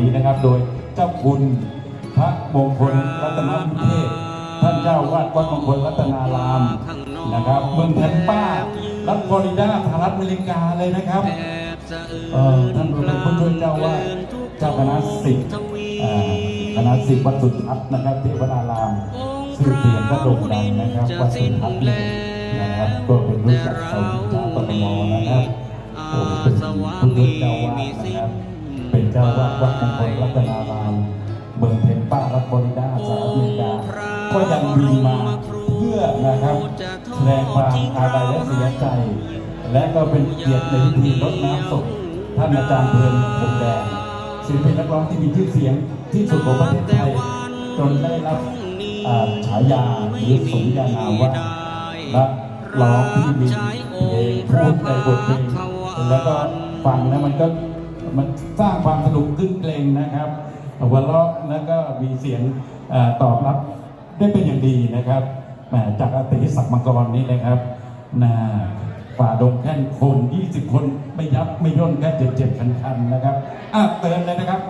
นี้นะครับ โดยเจ้าคุณพระมงคลรัตนวิเทศท่านเจ้าวาดวัดมงคลรัตนารามนะครับเมืองแทนป้ารัฐฟลอริดาสหรัฐอเมริกาเลยนะครับท่านเป็นผู้ช่วยเจ้าวาดเจ้าคณะสิทธิ์คณะสิทธิ์วัดสุทัศน์นะครับเทวรารามชื่อเสียงก็โด่งดังนะครับวัดสุทัศน์นี่นะครับก็เป็นรู้จักชาวชาติกทมนะครับโอ้เป็นผู้ช่วยเจ้าวาดนะครับ เจ้าวาดวัดมงคลรัตนารามเมืองเทมป้ารัฐฟลอริดาสหรัฐอเมริกา ก็ยังบินมาเพื่อนะครับแสดงความอาลัยและเสียใจ และก็เป็นเกียรติในพิธีรดน้ำศพท่านอาจารย์เพลินพรมแดงศิลปินนักร้องที่มีชื่อเสียงที่สุดของประเทศไทยจนได้รับฉายาหรือสมญานามว่านักร้องที่มีเพลงพูดในบทเพลงแล้วก็ฟังแล้วมันก็ มันสร้างความสนุกขึ้นเพลงนะครับหัวเราะแล้วก็มีเสียงอตอบรับได้เป็นอย่างดีนะครับแหมจากอติศักดิ์มังกรนี้นะครับนะฝ่าดงแค่นคน 20 คนไม่ยับไม่ย่นแค่เจ็บๆคันๆนะครับอะเตือนเลยนะครับ